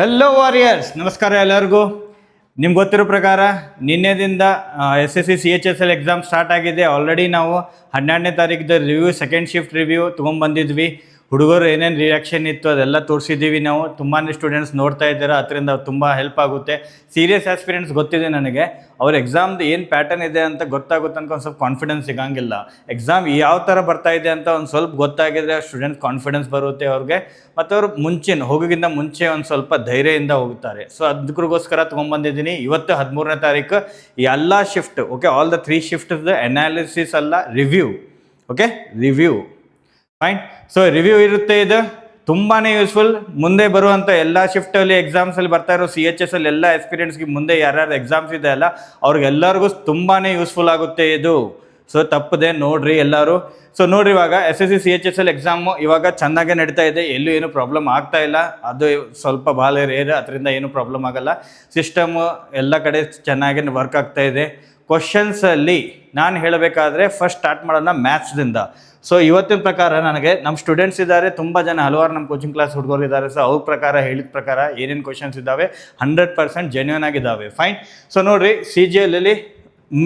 Hello warriors ನಮಸ್ಕಾರ ಎಲ್ಲರಿಗೂ. ನಿಮ್ಗೆ ಗೊತ್ತಿರೋ ಪ್ರಕಾರ ನಿನ್ನೆದಿಂದ S S C C H S L exam start ಆಗಿದೆ. ಆಲ್ರೆಡಿ ನಾವು ಹನ್ನೆರಡನೇ ತಾರೀಕಿದ ರಿವ್ಯೂ ಸೆಕೆಂಡ್ ಶಿಫ್ಟ್ ರಿವ್ಯೂ ತೊಗೊಂಬಂದಿದ್ವಿ ಹುಡುಗರು ಏನೇನು ರಿಯಾಕ್ಷನ್ ಇತ್ತು ಅದೆಲ್ಲ ತೋರಿಸಿದ್ದೀವಿ ನಾವು. ತುಂಬಾ ಸ್ಟೂಡೆಂಟ್ಸ್ ನೋಡ್ತಾ ಇದ್ದಾರೆ, ಅದರಿಂದ ತುಂಬ ಹೆಲ್ಪ್ ಆಗುತ್ತೆ. ಸೀರಿಯಸ್ ಆಸ್ಪಿರೆಂಟ್ಸ್ ಗೊತ್ತಿದೆ ನನಗೆ. ಅವ್ರ ಎಕ್ಸಾಮ್ದು ಏನು ಪ್ಯಾಟರ್ನ್ ಇದೆ ಅಂತ ಗೊತ್ತಾಗುತ್ತೆ ಅಂತ ಒಂದು ಸ್ವಲ್ಪ ಕಾನ್ಫಿಡೆನ್ಸ್ ಸಿಗಂಗಿಲ್ಲ. ಎಕ್ಸಾಮ್ ಯಾವ ಥರ ಬರ್ತಾ ಇದೆ ಅಂತ ಒಂದು ಸ್ವಲ್ಪ ಗೊತ್ತಾಗಿದ್ರೆ ಸ್ಟೂಡೆಂಟ್ಸ್ ಕಾನ್ಫಿಡೆನ್ಸ್ ಬರುತ್ತೆ ಅವ್ರಿಗೆ. ಮತ್ತು ಅವ್ರು ಮುಂಚಿನ ಹೋಗೋಕ್ಕಿಂತ ಮುಂಚೆ ಒಂದು ಸ್ವಲ್ಪ ಧೈರ್ಯದಿಂದ ಹೋಗ್ತಾರೆ. ಸೊ ಅದಕ್ಕೋಸ್ಕರ ತೊಗೊಂಬಂದಿದ್ದೀನಿ. ಇವತ್ತು ಹದಿಮೂರನೇ ತಾರೀಕು. ಈ ಎಲ್ಲ shift okay all the three shift analysis ಅಲ್ಲ review okay review fine so review ಇರುತ್ತೆ ಇದು. ತುಂಬಾ ಯೂಸ್ಫುಲ್ ಮುಂದೆ ಬರುವಂಥ ಎಲ್ಲ ಶಿಫ್ಟಲ್ಲಿ ಎಕ್ಸಾಮ್ಸಲ್ಲಿ ಬರ್ತಾ ಇರೋ ಸಿ ಎಚ್ ಎಸ್ ಅಲ್ಲಿ ಎಲ್ಲ ಎಕ್ಸ್ಪೀರಿಯನ್ಸ್ಗೆ ಮುಂದೆ ಯಾರ್ಯಾರು ಎಕ್ಸಾಮ್ಸ್ ಇದೆ ಅಲ್ಲ, ಅವ್ರಿಗೆಲ್ಲರಿಗೂ ತುಂಬಾ ಯೂಸ್ಫುಲ್ ಆಗುತ್ತೆ ಇದು. ಸೊ ತಪ್ಪದೆ ನೋಡ್ರಿ ಎಲ್ಲರೂ. ಸೊ ನೋಡ್ರಿ ಇವಾಗ S S C C H S L exam ಇವಾಗ ಚೆನ್ನಾಗೇ ನಡೀತಾ ಇದೆ. ಎಲ್ಲೂ ಏನು ಪ್ರಾಬ್ಲಮ್ ಆಗ್ತಾ ಇಲ್ಲ. ಅದು ಸ್ವಲ್ಪ ಬಾಲ ರೇರ್ ಅದರಿಂದ ಏನು ಪ್ರಾಬ್ಲಮ್ ಆಗಲ್ಲ. ಸಿಸ್ಟಮು ಎಲ್ಲ ಕಡೆ ಚೆನ್ನಾಗಿ ವರ್ಕ್ ಆಗ್ತಾ ಇದೆ. ಕ್ವಶನ್ಸಲ್ಲಿ ನಾನು ಹೇಳಬೇಕಾದ್ರೆ ಫಸ್ಟ್ ಸ್ಟಾರ್ಟ್ ಮಾಡೋಣ ಮ್ಯಾಥ್ಸ್ದಿಂದ ಸೊ ಇವತ್ತಿನ ಪ್ರಕಾರ ನನಗೆ ನಮ್ಮ ಸ್ಟೂಡೆಂಟ್ಸ್ ಇದ್ದಾರೆ, ತುಂಬ ಜನ ಹಲವಾರು ನಮ್ಮ ಕೋಚಿಂಗ್ ಕ್ಲಾಸ್ ಹುಡುಗರು ಇದ್ದಾರೆ. ಸೊ ಅವ್ರ ಪ್ರಕಾರ, ಹೇಳಿದ ಪ್ರಕಾರ ಏನೇನು ಕ್ವಶನ್ಸ್ ಇದ್ದಾವೆ ಹಂಡ್ರೆಡ್ ಪರ್ಸೆಂಟ್ ಜೆನ್ಯೂನ್ ಆಗಿದ್ದಾವೆ. ಫೈನ್ ಸೊ ನೋಡಿರಿ ಸಿ ಜಿ ಎಲ್ಲಿ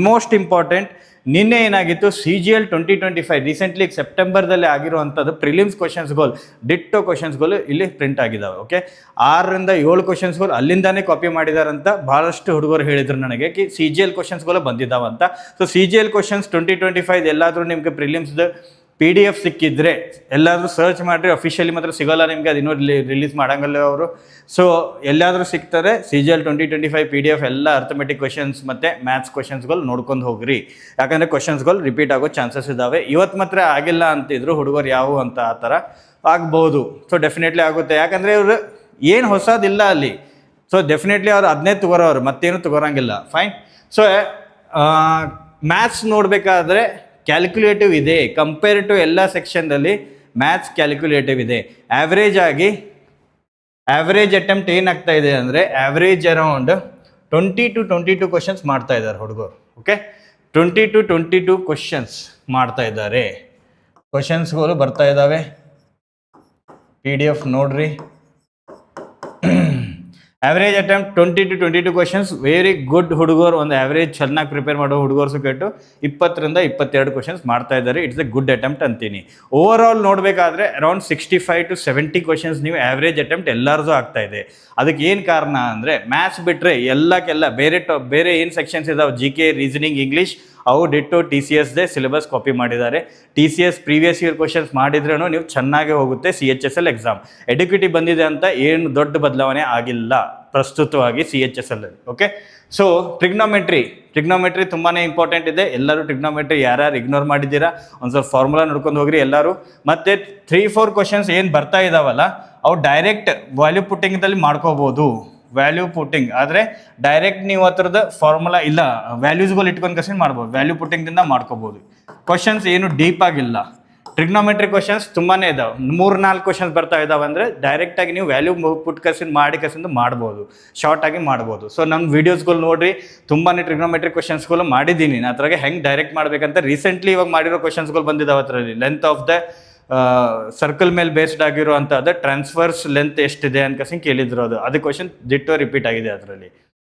ಮೋಸ್ಟ್ ಇಂಪಾರ್ಟೆಂಟ್ ನಿನ್ನೆ ಏನಾಗಿತ್ತು? C G L twenty twenty five recently ಸೆಪ್ಟೆಂಬರ್ದಲ್ಲಿ ಆಗಿರುವಂಥದ್ದು ಪ್ರಿಲಿಮ್ಸ್ ಕ್ವಶನ್ಸ್ಗಳು ಡಿಟ್ಟೋ ಕ್ವಶನ್ಸ್ಗಳು ಇಲ್ಲಿ ಪ್ರಿಂಟ್ ಆಗಿದ್ದಾವೆ ಓಕೆ ಆರರಿಂದ ಏಳು ಕ್ವಶನ್ಸ್ಗಳು ಅಲ್ಲಿಂದಾನೇ ಕಾಪಿ ಮಾಡಿದಾರಂತ ಭಾಳಷ್ಟು ಹುಡುಗರು ಹೇಳಿದ್ರು ನನಗೆ ಕಿ ಸಿ ಜಿ ಎಲ್ ಕ್ವಶನ್ಸ್ಗಳು ಬಂದಿದ್ದಾವಂತ. So C G L questions twenty twenty five ಎಲ್ಲಾದರೂ ನಿಮಗೆ ಪ್ರಿಲಿಮ್ಸ್ದು ಪಿ ಡಿ ಎಫ್ ಸಿಕ್ಕಿದ್ರೆ ಎಲ್ಲಾದರೂ ಸರ್ಚ್ ಮಾಡಿರಿ ಅಫಿಷಿಯಲಿ ಮಾತ್ರ ಸಿಗೋಲ್ಲ ನಿಮಗೆ ಅದು ಇನ್ನೂ ರಿಲೀಸ್ ಮಾಡೋಂಗಲ್ಲ ಅವರು. ಸೊ ಎಲ್ಲಾದರೂ ಸಿಗ್ತಾರೆ C G L twenty twenty five P D F ಎಲ್ಲ ಅರ್ಥಮೆಟಿಕ್ ಕ್ವಶನ್ಸ್ ಮತ್ತು ಮ್ಯಾಥ್ಸ್ ಕ್ವಶನ್ಸ್ಗಳು ನೋಡ್ಕೊಂಡು ಹೋಗ್ರಿ. ಯಾಕಂದರೆ ಕ್ವಶನ್ಸ್ಗಳು ರಿಪೀಟ್ ಆಗೋ ಚಾನ್ಸಸ್ ಇದ್ದಾವೆ ಇವತ್ತು ಮಾತ್ರ ಆಗಿಲ್ಲ ಅಂತಿದ್ರು ಹುಡುಗರು ಯಾವುವು ಅಂತ ಆ ಥರ ಆಗ್ಬೋದು. ಸೊ ಡೆಫಿನೆಟ್ಲಿ ಆಗುತ್ತೆ. ಯಾಕಂದರೆ ಇವರು ಏನು ಹೊಸದಿಲ್ಲ ಅಲ್ಲಿ. ಸೊ ಡೆಫಿನೆಟ್ಲಿ ಅವ್ರು ಅದನ್ನೇ ತಗೋರೋರು, ಮತ್ತೇನು ತಗೋರಂಗಿಲ್ಲ. ಫೈನ್ ಸೊ ಮ್ಯಾಥ್ಸ್ ನೋಡಬೇಕಾದ್ರೆ ಕ್ಯಾಲ್ಕುಲೇಟಿವ್ ಇದೆ. ಕಂಪೇರ್ ಟು ಎಲ್ಲ ಸೆಕ್ಷನ್ದಲ್ಲಿ ಮ್ಯಾಥ್ಸ್ ಕ್ಯಾಲ್ಕುಲೇಟಿವ್ ಇದೆ. ಆ್ಯಾವ್ರೇಜ್ ಆಗಿ ಆ್ಯಾವ್ರೇಜ್ ಅಟೆಂಪ್ಟ್ ಏನಾಗ್ತಾ ಇದೆ ಅಂದರೆ average around twenty two twenty two questions ಮಾಡ್ತಾ ಇದ್ದಾರೆ ಹುಡುಗರು. Okay twenty two twenty two questions ಮಾಡ್ತಾ ಇದ್ದಾರೆ. ಕ್ವಶನ್ಸ್ಗಳು ಬರ್ತಾ ಇದ್ದಾವೆ. ಪಿ ಡಿ ಎಫ್ ನೋಡ್ರಿ. Average attempt twenty two twenty two questions very good ಹುಡುಗರು, ಒಂದು ಆವ್ರೇಜ್ ಚೆನ್ನಾಗಿ ಪ್ರಿಪೇರ್ ಮಾಡೋ ಹುಡುಗರು ಕೆಟ್ಟು ಇಪ್ಪತ್ತರಿಂದ ಇಪ್ಪತ್ತೆರಡು ಕ್ವಶನ್ಸ್ ಮಾಡ್ತಾ ಇದ್ದಾರೆ. ಇಟ್ಸ್ ಎ ಗುಡ್ ಅಟೆಂಪ್ಟ್ ಅಂತೀನಿ. ಓವರ್ ಆಲ್ ನೋಡಬೇಕಾದ್ರೆ around sixty five to seventy questions ನೀವು ಆವ್ರೇಜ್ ಅಟೆಂಪ್ಟ್ ಎಲ್ಲರದು ಆಗ್ತಾ ಇದೆ. ಅದಕ್ಕೆ ಏನು ಕಾರಣ ಅಂದರೆ ಮ್ಯಾಥ್ಸ್ ಬಿಟ್ಟರೆ ಎಲ್ಲಕ್ಕೆಲ್ಲ ಬೇರೆ ಟೊ ಬೇರೆ ಏನು ಸೆಕ್ಷನ್ಸ್ ಇದಾವೆ? ಜಿ ಕೆ ರೀಸನಿಂಗ್ ಇಂಗ್ಲೀಷ್ ಅವು ಡಿಟ್ಟು ಟಿ ಸಿ ಎಸ್ದೇ ಸಿಲೆಬಸ್ ಕಾಪಿ ಮಾಡಿದ್ದಾರೆ. T C S previous year questions ಮಾಡಿದ್ರೂ ನೀವು ಚೆನ್ನಾಗೇ ಹೋಗುತ್ತೆ C H S L exam educative ಬಂದಿದೆ ಅಂತ ಏನು ದೊಡ್ಡ ಬದಲಾವಣೆ ಆಗಿಲ್ಲ. ಪ್ರಸ್ತುತವಾಗಿ C H S L okay so trigonometry trigonometry ತುಂಬಾ ಇಂಪಾರ್ಟೆಂಟ್ ಇದೆ. ಎಲ್ಲರೂ ಟ್ರಿಗ್ನೋಮೆಟ್ರಿ ಯಾರ್ಯಾರು ಇಗ್ನೋರ್ ಮಾಡಿದ್ದೀರಾ? ಒಂದು ಸ್ವಲ್ಪ ಫಾರ್ಮುಲಾ ನೋಡ್ಕೊಂಡು ಹೋಗ್ರಿ ಎಲ್ಲರೂ. ಮತ್ತೆ ತ್ರೀ ಫೋರ್ ಕ್ವಶನ್ಸ್ ಏನು ಬರ್ತಾ ಇದಾವಲ್ಲ, ಅವು ಡೈರೆಕ್ಟ್ ವ್ಯಾಲ್ಯೂ ಪುಟ್ಟಿಂಗ್ದಲ್ಲಿ ಮಾಡ್ಕೋಬೋದು. ವ್ಯಾಲ್ಯೂ ಪುಟ್ಟಿಂಗ್ ಆದರೆ ಡೈರೆಕ್ಟ್ ನೀವು ಹತ್ರದ ಫಾರ್ಮುಲಾ ಇಲ್ಲ. ವ್ಯಾಲ್ಯೂಸ್ಗಳು ಇಟ್ಕೊಂಡು ಕಸಿನ್ ಮಾಡ್ಬೋದು. ವ್ಯಾಲ್ಯೂ ಪುಟ್ಟಿಂಗ್ದಿಂದ ಮಾಡ್ಕೋಬೋದು. ಕ್ವಶನ್ಸ್ ಏನು ಡೀಪ್ ಆಗಿಲ್ಲ. ಟ್ರಿಗ್ನೋಮೆಟ್ರಿ ಕ್ವಶನ್ಸ್ ತುಂಬಾ ಇದಾವೆ. ಮೂರು ನಾಲ್ಕು ಕ್ವಶನ್ಸ್ ಬರ್ತಾ ಇದಾವೆ ಅಂದರೆ ಡೈರೆಕ್ಟಾಗಿ ನೀವು ವ್ಯಾಲ್ಯೂ ಪುಟ್ ಕಸಿನ್ ಮಾಡಿ ಕಸಿಂದು ಮಾಡ್ಬೋದು. ಶಾರ್ಟಾಗಿ ಮಾಡ್ಬೋದು. ಸೊ ನಮ್ಮ ವೀಡಿಯೋಸ್ಗಳು ನೋಡಿರಿ. ತುಂಬಾ ಟ್ರಿಗ್ನೋಮೆಟ್ರಿ ಕ್ವಶನ್ಸ್ಗಳು ಮಾಡಿದ್ದೀನಿ. ಅದ್ರಾಗೆ ಹೆಂಗೆ ಡೈರೆಕ್ಟ್ ಮಾಡಬೇಕಂತ ರೀಸೆಂಟ್ಲಿ ಇವಾಗ ಮಾಡಿರೋ ಕ್ವಶನ್ಸ್ಗಳು ಬಂದಿದ್ದಾವೆ ಅದರಲ್ಲಿ. ಲೆಂತ್ ಆಫ್ ದ ಸರ್ಕಲ್ ಮೇಲೆ ಬೇಸ್ಡ್ ಆಗಿರುವಂಥದ್ದು ಟ್ರಾನ್ಸ್ಫರ್ಸ್ ಲೆಂತ್ ಎಷ್ಟಿದೆ ಅನ್ಕಸಿಂಗ್ ಕೇಳಿದ್ರು ಅದು. ಅದು ಕ್ವಶನ್ ದಿಟ್ಟು ರಿಪೀಟ್ ಆಗಿದೆ ಅದರಲ್ಲಿ.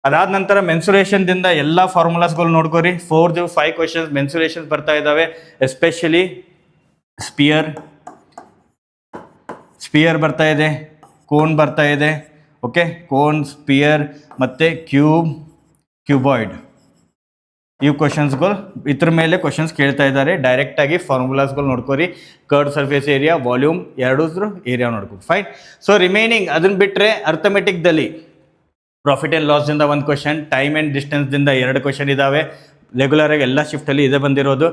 ಅದಾದ ನಂತರ ಮೆನ್ಸುರೇಷನ್ದಿಂದ ಎಲ್ಲ ಫಾರ್ಮುಲಾಸ್ಗಳು ನೋಡ್ಕೋರಿ. Four to five questions mensuration ಬರ್ತಾ ಇದ್ದಾವೆ ಎಸ್ಪೆಷಲಿ ಸ್ಪಿಯರ್ ಸ್ಪಿಯರ್ ಬರ್ತಾ ಇದೆ ಕೋನ್ ಬರ್ತಾ ಇದೆ ಓಕೆ ಕೋನ್ ಸ್ಪಿಯರ್ ಮತ್ತು ಕ್ಯೂಬ್ ಕ್ಯೂಬಾಯ್ಡ್ ಇವು ಕ್ವಶನ್ಸ್ಗಳು ಇದ್ರ ಮೇಲೆ ಕ್ವಶನ್ಸ್ ಕೇಳ್ತಾ ಇದ್ದಾರೆ. ಡೈರೆಕ್ಟಾಗಿ ಫಾರ್ಮುಲಾಸ್ಗಳು ನೋಡ್ಕೋರಿ. ಕರ್ಡ್ ಸರ್ಫೇಸ್ ಏರಿಯಾ ವಾಲ್ಯೂಮ್ ಎರಡೂದ್ರ ಏರಿಯಾ ನೋಡ್ಕೊ ಫೈನ್ ಸೊ ರಿಮೈನಿಂಗ್ ಅದನ್ನ ಬಿಟ್ಟರೆ ಅರ್ಥಮೆಟಿಕ್ದಲ್ಲಿ ಪ್ರಾಫಿಟ್ ಆ್ಯಂಡ್ ಲಾಸ್ದಿಂದ ಒಂದು ಕ್ವಶನ್ ಟೈಮ್ ಆ್ಯಂಡ್ ಡಿಸ್ಟೆನ್ಸ್ದಿಂದ ಎರಡು ಕ್ವಶನ್ ಇದ್ದಾವೆ ರೆಗ್ಯುಲರಾಗಿ ಎಲ್ಲ ಶಿಫ್ಟಲ್ಲಿ ಇದೆ ಬಂದಿರೋದು.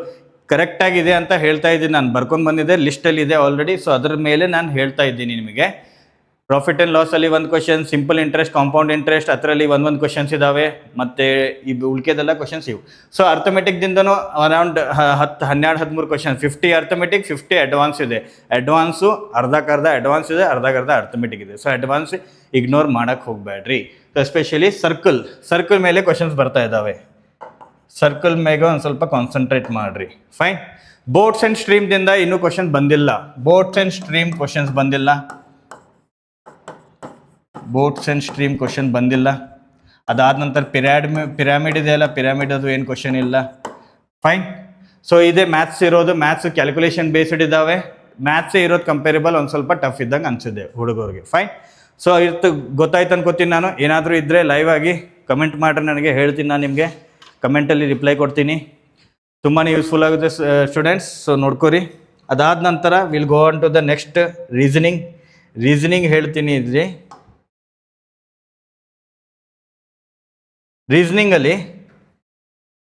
ಕರೆಕ್ಟಾಗಿದೆ ಅಂತ ಹೇಳ್ತಾ ಇದ್ದೀನಿ. ನಾನು ಬರ್ಕೊಂಡು ಬಂದಿದ್ದೆ ಲಿಸ್ಟಲ್ಲಿ ಇದೆ ಆಲ್ರೆಡಿ ಸೊ ಅದ್ರ ಮೇಲೆ ನಾನು ಹೇಳ್ತಾ ಇದ್ದೀನಿ ನಿಮಗೆ. ಪ್ರಾಫಿಟ್ ಆ್ಯಂಡ್ ಲಾಸಲ್ಲಿ ಒಂದು question simple interest compound interest ಅದರಲ್ಲಿ ಒಂದೊಂದು ಕ್ವಶನ್ಸ್ ಇದ್ದಾವೆ ಮತ್ತು ಇದು ಉಳ್ಕೆದೆಲ್ಲ ಕ್ವಶನ್ಸ್ ಇವು. ಸೊ ಅರ್ಥಮೆಟಿಕ್ದಿಂದನೂ ಅರೌಂಡ್ ಹತ್ತು ಹನ್ನೆರಡು, ಹದಿಮೂರು question fifty arithmetic fifty advance ಇದೆ. ಅಡ್ವಾನ್ಸು ಅರ್ಧಕ್ಕರ್ಧ ಅಡ್ವಾನ್ಸ್ ಇದೆ, ಅರ್ಧಕ್ಕರ್ಧ ಅರ್ಥಮೆಟಿಕ್ ಇದೆ. ಸೊ ಅಡ್ವಾನ್ಸ್ ಇಗ್ನೋರ್ ಮಾಡೋಕ್ಕೆ ಹೋಗಬೇಡ್ರಿ ಎಸ್ಪೆಷಲಿ ಸರ್ಕಲ್ ಸರ್ಕಲ್ ಮೇಲೆ ಕ್ವಶನ್ಸ್ ಬರ್ತಾ ಇದ್ದಾವೆ ಸರ್ಕಲ್ ಮೇಲೆ ಒಂದು ಸ್ವಲ್ಪ ಕಾನ್ಸಂಟ್ರೇಟ್ ಮಾಡಿರಿ. ಫೈನ್ ಬೋಟ್ಸ್ ಆ್ಯಂಡ್ ಸ್ಟ್ರೀಮ್ದಿಂದ ಇನ್ನೂ ಕ್ವಶನ್ ಬಂದಿಲ್ಲ. ಬೋಟ್ಸ್ ಆ್ಯಂಡ್ ಸ್ಟ್ರೀಮ್ ಕ್ವಶನ್ಸ್ ಬಂದಿಲ್ಲ. ಬೋಟ್ಸ್ ಆ್ಯಂಡ್ ಸ್ಟ್ರೀಮ್ ಕ್ವಶನ್ ಬಂದಿಲ್ಲ. ಅದಾದ ನಂತರ ಪಿರಾಡ್ ಪಿರಾಮಿಡ್ ಇದೆಯಲ್ಲ ಪಿರಾಮಿಡ್ ಅದು ಏನು ಕ್ವಶನ್ ಇಲ್ಲ. ಫೈನ್ ಸೊ ಇದೇ ಮ್ಯಾಥ್ಸ್ ಇರೋದು ಮ್ಯಾಥ್ಸ್ ಕ್ಯಾಲ್ಕುಲೇಷನ್ ಬೇಸ್ಡ್ ಇದ್ದಾವೆ ಮ್ಯಾಥ್ಸೇ ಇರೋದು ಕಂಪೇರಿಬಲ್ ಒಂದು ಸ್ವಲ್ಪ ಟಫ್ ಇದ್ದಂಗೆ ಅನಿಸಿದೆ ಹುಡುಗರಿಗೆ. ಫೈನ್ ಸೊ ಇರ್ತು, ಗೊತ್ತಾಯ್ತು ಅನ್ಕೋತೀನಿ ನಾನು. ಏನಾದರೂ ಇದ್ದರೆ ಲೈವ್ ಆಗಿ ಕಮೆಂಟ್ ಮಾಡಿರಿ ನನಗೆ, ಹೇಳ್ತೀನಿ ನಾನು ನಿಮಗೆ. ಕಮೆಂಟಲ್ಲಿ ರಿಪ್ಲೈ ಕೊಡ್ತೀನಿ. ತುಂಬಾ ಯೂಸ್ಫುಲ್ ಆಗುತ್ತೆ ಸ್ಟೂಡೆಂಟ್ಸ್ ಸೊ ನೋಡ್ಕೊರಿ. ಅದಾದ ನಂತರ will go on to the next reasoning reasoning ಹೇಳ್ತೀನಿ ಇದ್ರಿ. ರೀಸನಿಂಗಲ್ಲಿ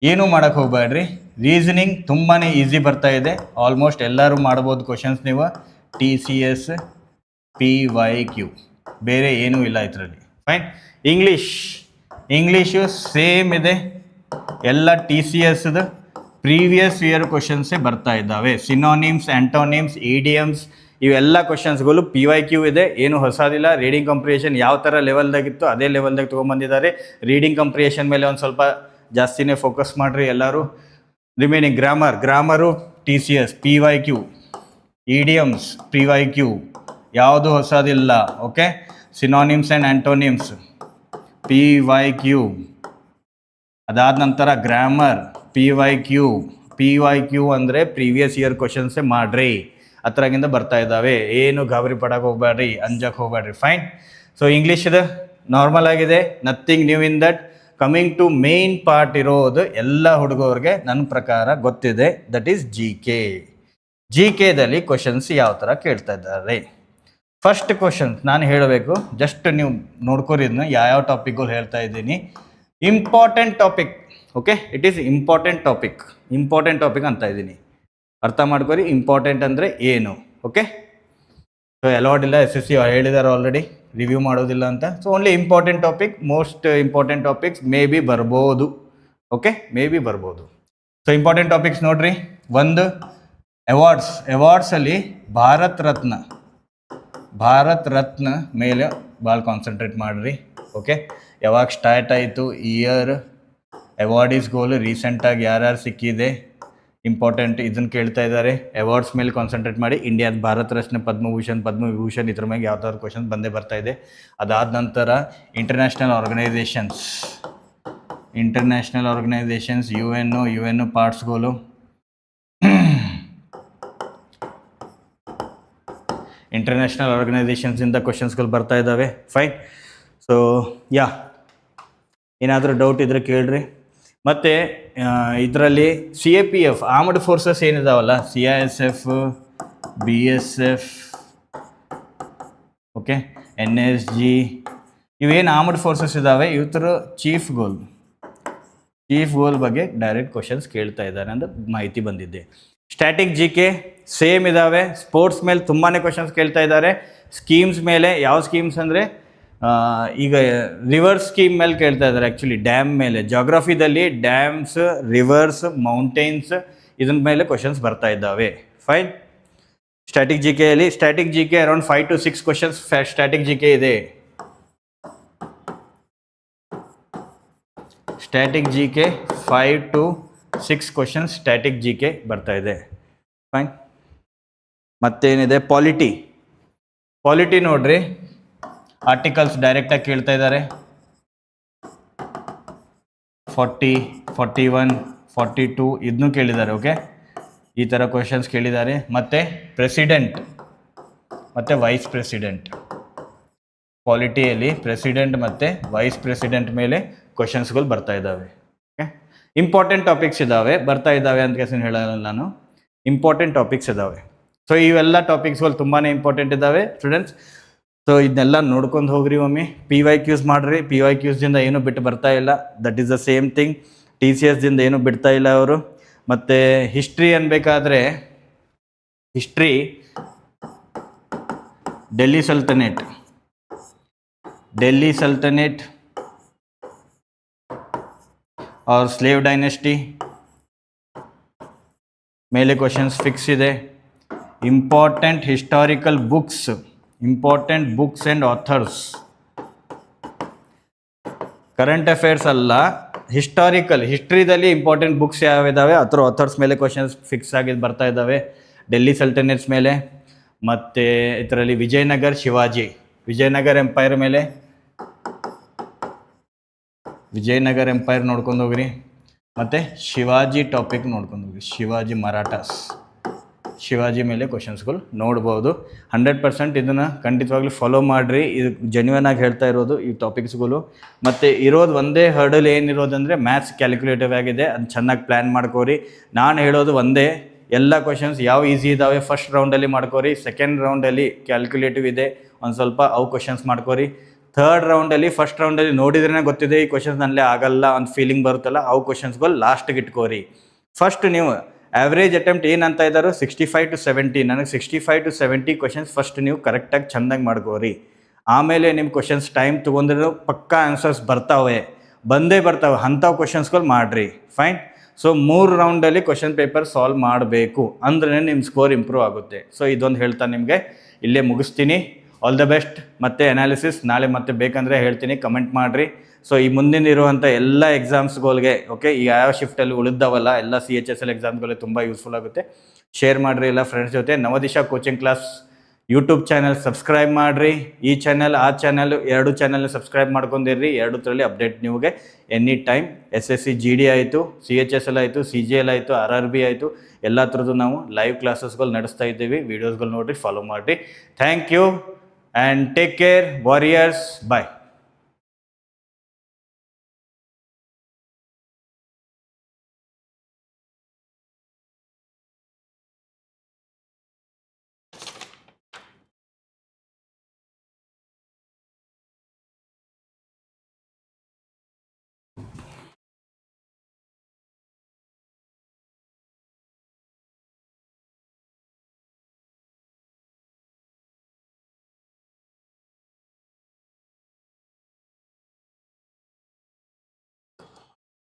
ಏನೂ ಮಾಡೋಕ್ಕೆ ಹೋಗ್ಬೇಡ್ರಿ. ರೀಸನಿಂಗ್ ತುಂಬಾ ಈಸಿ ಬರ್ತಾ ಇದೆ. ಆಲ್ಮೋಸ್ಟ್ ಎಲ್ಲರೂ ಮಾಡ್ಬೋದು ಕ್ವಶನ್ಸ್ ನೀವು. T C S P Y Q ಬೇರೆ ಏನೂ ಇಲ್ಲ ಇದರಲ್ಲಿ. ಫೈನ್ ಇಂಗ್ಲೀಷ್ ಇಂಗ್ಲೀಷು ಸೇಮ್ ಇದೆ. ಎಲ್ಲ ಟಿ ಸಿ ಎಸ್ದು ಪ್ರೀವಿಯಸ್ ಇಯರ್ ಕ್ವಶನ್ಸೇ ಬರ್ತಾ ಇದ್ದಾವೆ. ಸಿನೋನಿಮ್ಸ್ ಆ್ಯಂಟೋನಿಮ್ಸ್ ಇಡಿಯಮ್ಸ್ ಇವೆಲ್ಲ ಕ್ವಶನ್ಸ್ಗಳು ಪಿ ವೈ ಕ್ಯೂ ಇದೆ. ಏನು ಹೊಸದಿಲ್ಲ. ರೀಡಿಂಗ್ ಕಂಪ್ರಿಯೇಷನ್ ಯಾವ ಥರ ಲೆವೆಲ್ದಾಗಿತ್ತು ಅದೇ ಲೆವೆಲ್ದಾಗ ತೊಗೊಂಬಂದಿದ್ದಾರೆ ರೀಡಿಂಗ್ ಕಂಪ್ರಿಯೇಷನ್ ಮೇಲೆ ಒಂದು ಸ್ವಲ್ಪ ಜಾಸ್ತಿನೇ ಫೋಕಸ್ ಮಾಡಿರಿ ಎಲ್ಲರೂ. Remaining grammar grammar T C S P Y Q idioms P Y Q ಯಾವುದು ಹೊಸದಿಲ್ಲ okay synonyms and antonyms P Y Q ಅದಾದ ನಂತರ grammar P Y Q P Y Q ಅಂದರೆ ಪ್ರೀವಿಯಸ್ ಇಯರ್ ಕ್ವಶನ್ಸೇ ಮಾಡ್ರಿ. ಹತ್ರಗಿಂದ ಬರ್ತಾ ಇದ್ದಾವೆ. ಏನು ಗಾಬರಿ ಪಡಕ್ಕೆ ಹೋಗ್ಬೇಡ್ರಿ ಅಂಜಕ್ಕೆ ಹೋಗ್ಬೇಡ್ರಿ. ಫೈನ್ ಸೊ ಇಂಗ್ಲೀಷ್ ನಾರ್ಮಲ್ ಆಗಿದೆ. Nothing new in that coming to main part ಇರೋದು ಎಲ್ಲ ಹುಡುಗರಿಗೆ ನನ್ನ ಪ್ರಕಾರ ಗೊತ್ತಿದೆ. That is G K G ಕೆದಲ್ಲಿ questions ಯಾವ ಥರ ಕೇಳ್ತಾ ಇದ್ದಾರೆ? ಫಸ್ಟ್ ಕ್ವಶನ್ಸ್ ನಾನು ಹೇಳಬೇಕು. ಜಸ್ಟ್ ನೀವು ನೋಡ್ಕೊರಿದ್ನ ಯಾವ್ಯಾವ ಟಾಪಿಕ್ಗಳು ಹೇಳ್ತಾ ಇದ್ದೀನಿ. Important topic okay it is important topic important topic ಅಂತ ಇದ್ದೀನಿ. ಅರ್ಥ ಮಾಡ್ಕೊರಿ ಇಂಪಾರ್ಟೆಂಟ್ ಅಂದರೆ ಏನು ಓಕೆ ಸೊ ಅಲಾಡ್ ಇಲ್ಲ ಎಸ್ ಎಸ್ ಸಿ ಹೇಳಿದ್ದಾರೆ ಆಲ್ರೆಡಿ ರಿವ್ಯೂ ಮಾಡೋದಿಲ್ಲ ಅಂತ. So only important topic most important topics may be ಬರ್ಬೋದು ಓಕೆ ಮೇ ಬಿ ಬರ್ಬೋದು. ಸೊ ಇಂಪಾರ್ಟೆಂಟ್ ಟಾಪಿಕ್ಸ್ ನೋಡ್ರಿ. ಒಂದು ಅವಾರ್ಡ್ಸ್ ಅವಾರ್ಡ್ಸಲ್ಲಿ ಭಾರತ್ ರತ್ನ ಭಾರತ್ ರತ್ನ ಮೇಲೆ ಭಾಳ ಕಾನ್ಸಂಟ್ರೇಟ್ ಮಾಡಿರಿ ಓಕೆ ಯಾವಾಗ ಸ್ಟಾರ್ಟ್ ಆಯಿತು ಇಯರ್ ಅವಾರ್ಡ್ ಈಸ್ ಗೋಲ್ ರೀಸೆಂಟಾಗಿ ಯಾರ್ಯಾರು ಸಿಕ್ಕಿದೆ ಇಂಪಾರ್ಟೆಂಟ್ ಇದನ್ನು ಕೇಳ್ತಾ ಇದ್ದಾರೆ. ಅವಾರ್ಡ್ಸ್ ಮೇಲೆ ಕಾನ್ಸಂಟ್ರೇಟ್ ಮಾಡಿ ಇಂಡಿಯಾದ ಭಾರತ ರತ್ನ ಪದ್ಮಭೂಷಣ್, ಪದ್ಮವಿಭೂಷಣ್ ಇದ್ರ ಮೇಲೆ ಯಾವ್ದಾದ್ರು ಕ್ವಶನ್ ಬಂದೇ ಬರ್ತಾ ಇದೆ. ಅದಾದ ನಂತರ international organizations international organizations U N U N ಪಾರ್ಟ್ಸ್ಗಳು international ಆರ್ಗನೈಸೇಷನ್ಸಿಂದ ಕ್ವಶನ್ಸ್ಗಳು ಬರ್ತಾ ಇದ್ದಾವೆ. ಫೈನ್ ಸೊ ಯಾ ಏನಾದರೂ ಡೌಟ್ ಇದ್ರೆ ಕೇಳ್ರಿ. ಮತ್ತು ಇದರಲ್ಲಿ C A P F armed forces ಏನಿದಾವಲ್ಲ? C I S F B S F okay N S G ಇವೇನು ಆರ್ಮ್ಡ್ ಫೋರ್ಸಸ್ ಇದ್ದಾವೆ ಇವತ್ತರ ಚೀಫ್ ಗೋಲ್ ಚೀಫ್ ಗೋಲ್ ಬಗ್ಗೆ ಡೈರೆಕ್ಟ್ ಕ್ವಶನ್ಸ್ ಕೇಳ್ತಾ ಇದ್ದಾರೆ ಅಂತ ಮಾಹಿತಿ ಬಂದಿದ್ದೆ ಸ್ಟ್ಯಾಟಿಕ್ ಜಿ ಕೆ ಸೇಮ್ ಇದ್ದಾವೆ ಸ್ಪೋರ್ಟ್ಸ್ ಮೇಲೆ ತುಂಬಾ ಕ್ವಶನ್ಸ್ ಕೇಳ್ತಾ ಇದ್ದಾರೆ. ಸ್ಕೀಮ್ಸ್ ಮೇಲೆ, ಯಾವ ಸ್ಕೀಮ್ಸ್ ಅಂದರೆ ಈಗ ರಿವರ್ಸ್ ಸ್ಕೀಮ್ ಮೇಲೆ ಕೇಳ್ತಾ ಇದ್ದಾರೆ ಆ್ಯಕ್ಚುಲಿ ಡ್ಯಾಮ್ ಮೇಲೆ. ಜಾಗ್ರಫಿದಲ್ಲಿ ಡ್ಯಾಮ್ಸ್ ರಿವರ್ಸ್ ಮೌಂಟೇನ್ಸ್ ಇದ್ರ ಮೇಲೆ ಕ್ವಶನ್ಸ್ ಬರ್ತಾ ಇದ್ದಾವೆ. Fine static G ಕೆಯಲ್ಲಿ static G K around five to six questions static G K ಇದೆ. Static G K five to six questions static G K ಬರ್ತಾ ಇದೆ. ಫೈನ್ ಮತ್ತೇನಿದೆ? Polity polity ನೋಡ್ರಿ. Articles ಡೈರೆಕ್ಟಾಗಿ ಕೇಳ್ತಾ ಇದ್ದಾರೆ. Forty forty one forty two ಇದನ್ನೂ ಕೇಳಿದ್ದಾರೆ ಓಕೆ ಈ ಥರ ಕ್ವೆಶನ್ಸ್ ಕೇಳಿದ್ದಾರೆ. ಮತ್ತು ಪ್ರೆಸಿಡೆಂಟ್ ಮತ್ತು ವೈಸ್ ಪ್ರೆಸಿಡೆಂಟ್ ಪಾಲಿಟಿಯಲ್ಲಿ ಪ್ರೆಸಿಡೆಂಟ್ ಮತ್ತು ವೈಸ್ ಪ್ರೆಸಿಡೆಂಟ್ ಮೇಲೆ ಕ್ವಶನ್ಸ್ಗಳು ಬರ್ತಾ ಇದ್ದಾವೆ ಓಕೆ ಇಂಪಾರ್ಟೆಂಟ್ ಟಾಪಿಕ್ಸ್ ಇದ್ದಾವೆ, ಬರ್ತಾ ಇದ್ದಾವೆ ಅಂತ ಕೇಸಿನ ಹೇಳಲ್ಲ ನಾನು. ಇಂಪಾರ್ಟೆಂಟ್ ಟಾಪಿಕ್ಸ್ ಇದ್ದಾವೆ. ಸೊ ಇವೆಲ್ಲ ಟಾಪಿಕ್ಸ್ಗಳು ತುಂಬಾ ಇಂಪಾರ್ಟೆಂಟ್ ಇದ್ದಾವೆ ಸ್ಟೂಡೆಂಟ್ಸ್ ಸೊ ಇದನ್ನೆಲ್ಲ ನೋಡ್ಕೊಂಡು ಹೋಗ್ರಿ ಒಮ್ಮೆ. ಪಿ ವೈ ಕ್ಯೂಸ್ ಮಾಡಿರಿ. ಪಿ ವೈ ಕ್ಯೂಸ್ದಿಂದ ಏನೂ ಬಿಟ್ಟು ಬರ್ತಾ ಇಲ್ಲ. That is the same thing T C ಎಸ್ದಿಂದ ಏನೂ ಬಿಡ್ತಾ ಇಲ್ಲ ಅವರು. ಮತ್ತು history ಅನ್ಬೇಕಾದ್ರೆ history Delhi sultanate Delhi sultanate और ಸ್ಲೇವ್ ಡೈನೆಸ್ಟಿ ಮೇಲೆ ಕ್ವಶನ್ಸ್ ಫಿಕ್ಸ್ ಇದೆ. Important historical books important books and authors current affairs ಅಲ್ಲ ಹಿಸ್ಟಾರಿಕಲ್ ಹಿಸ್ಟ್ರಿದಲ್ಲಿ ಇಂಪಾರ್ಟೆಂಟ್ ಬುಕ್ಸ್ ಯಾವಿದ್ದಾವೆ ಅದ್ರ ಆಥರ್ಸ್ ಮೇಲೆ ಕ್ವಶನ್ಸ್ ಫಿಕ್ಸ್ ಆಗಿ ಬರ್ತಾ ಇದ್ದಾವೆ. ಡೆಲ್ಲಿ ಸಲ್ಟನೇಟ್ಸ್ ಮೇಲೆ, ಮತ್ತು ಇದರಲ್ಲಿ ವಿಜಯನಗರ್, ಶಿವಾಜಿ. ವಿಜಯನಗರ ಎಂಪೈರ್ ಮೇಲೆ. ವಿಜಯನಗರ ಎಂಪೈರ್ ನೋಡ್ಕೊಂಡು ಹೋಗ್ರಿ. ಮತ್ತು ಶಿವಾಜಿ ಟಾಪಿಕ್ ನೋಡ್ಕೊಂಡು ಹೋಗ್ರಿ. ಶಿವಾಜಿ ಮರಾಠಾಸ್. ಶಿವಾಜಿ ಮೇಲೆ ಕ್ವಶನ್ಸ್ಗಳು ನೋಡ್ಬೋದು. ಹಂಡ್ರೆಡ್ ಪರ್ಸೆಂಟ್ ಇದನ್ನು ಖಂಡಿತವಾಗ್ಲೂ ಫಾಲೋ ಮಾಡಿರಿ. ಇದು ಜೆನ್ಯೂನ್ ಆಗಿ ಹೇಳ್ತಾ ಇರೋದು ಈ ಟಾಪಿಕ್ಸ್ಗಳು ಮತ್ತು ಇರೋದು ಒಂದೇ ಹರ್ಡಲ್ ಏನಿರೋದಂದರೆ ಮ್ಯಾಥ್ಸ್ ಕ್ಯಾಲ್ಕುಲೇಟಿವ್ ಆಗಿದೆ. ಅದು ಚೆನ್ನಾಗಿ ಪ್ಲ್ಯಾನ್ ಮಾಡ್ಕೋರಿ. ನಾನು ಹೇಳೋದು ಒಂದೇ. ಎಲ್ಲ ಕ್ವಶನ್ಸ್ ಯಾವ ಈಸಿ ಇದ್ದಾವೆ ಫಸ್ಟ್ ರೌಂಡಲ್ಲಿ ಮಾಡ್ಕೋರಿ. ಸೆಕೆಂಡ್ ರೌಂಡಲ್ಲಿ ಕ್ಯಾಲ್ಕುಲೇಟಿವ್ ಇದೆ. ಒಂದು ಸ್ವಲ್ಪ ಅವು ಕ್ವಶನ್ಸ್ ಮಾಡ್ಕೋರಿ. ಥರ್ಡ್ ರೌಂಡಲ್ಲಿ ಫಸ್ಟ್ ರೌಂಡಲ್ಲಿ ನೋಡಿದ್ರೇ ಗೊತ್ತಿದೆ ಈ ಕ್ವಶನ್ಸ್ ನಲ್ಲೇ ಆಗಲ್ಲ ಅಂತ ಫೀಲಿಂಗ್ ಬರುತ್ತಲ್ಲ, ಅವು ಕ್ವಶನ್ಸ್ಗಳು ಲಾಸ್ಟಿಗೆ ಇಟ್ಕೋರಿ. ಫಸ್ಟ್ ನೀವು ಆವ್ರೇಜ್ ಅಟೆಂಪ್ಟ್ ಏನಂತ ಇದ್ದಾರೋ ಸಿಕ್ಸ್ಟಿ ಫೈವ್ ಟು ಸೆವೆಂಟಿ ನನಗೆ sixty five to seventy questions first ನೀವು ಕರೆಕ್ಟಾಗಿ ಚೆಂದಾಗಿ ಮಾಡ್ಕೋರಿ. ಆಮೇಲೆ ನಿಮ್ಮ ಕ್ವಶನ್ಸ್ ಟೈಮ್ ತೊಗೊಂಡ್ರೂ ಪಕ್ಕಾ ಆನ್ಸರ್ಸ್ ಬರ್ತಾವೆ. ಬಂದೇ ಬರ್ತಾವೆ. ಅಂಥ ಕ್ವಶನ್ಸ್ಗಳು ಮಾಡಿರಿ. ಫೈನ್ ಸೊ ಮೂರು ರೌಂಡಲ್ಲಿ ಕ್ವಶನ್ ಪೇಪರ್ ಸಾಲ್ವ್ ಮಾಡಬೇಕು. ಅಂದ್ರೆ ನಿಮ್ಮ ಸ್ಕೋರ್ ಇಂಪ್ರೂವ್ ಆಗುತ್ತೆ. ಸೊ ಇದೊಂದು ಹೇಳ್ತಾ ನಿಮಗೆ. ಇಲ್ಲೇ ಮುಗಿಸ್ತೀನಿ. ಆಲ್ ದ ಬೆಸ್ಟ್ ಮತ್ತೆ ಅನಾಲಿಸಿಸ್ ನಾಳೆ ಮತ್ತೆ ಬೇಕಂದರೆ ಹೇಳ್ತೀನಿ. ಕಮೆಂಟ್ ಮಾಡಿರಿ. ಸೊ ಈ ಮುಂದಿನ ಇರುವಂಥ ಎಲ್ಲ ಎಕ್ಸಾಮ್ಸ್ಗಳಿಗೆ ಓಕೆ ಈ ಯಾವ ಶಿಫ್ಟಲ್ಲಿ ಉಳಿದವಲ್ಲ, ಎಲ್ಲ ಸಿ ಎಚ್ ಎಸ್ ಎಲ್ ಎಕ್ಸಾಮ್ಗಳಿಗೆ ತುಂಬ ಯೂಸ್ಫುಲ್ ಆಗುತ್ತೆ. ಶೇರ್ ಮಾಡಿರಿ ಎಲ್ಲ ಫ್ರೆಂಡ್ಸ್ ಜೊತೆ. Navadisha coaching class YouTube channel subscribe ಮಾಡಿರಿ. ಈ ಚಾನಲ್ ಆ ಚಾನಲ್ ಎರಡು ಚಾನಲ್ ಸಬ್ಸ್ಕ್ರೈಬ್ ಮಾಡ್ಕೊಂಡಿರ್ರಿ. ಎರಡರಲ್ಲಿ ಅಪ್ಡೇಟ್ ನಿಮಗೆ. Any time S S C G D ಆಯಿತು ಸಿ ಎಚ್ ಎಸ್ ಎಲ್ ಆಯಿತು ಸಿ ಜಿ ಎಲ್ ಆಯಿತು ಆರ್ ಆರ್ ಬಿ ಆಯಿತು, ಎಲ್ಲ ಥರದ್ದು ನಾವು ಲೈವ್ ಕ್ಲಾಸಸ್ಗಳು ನಡೆಸ್ತಾ ಇದ್ದೀವಿ. ವೀಡಿಯೋಸ್ಗಳು ನೋಡಿರಿ ಫಾಲೋ ಮಾಡಿರಿ. Thank you and take care warriors bye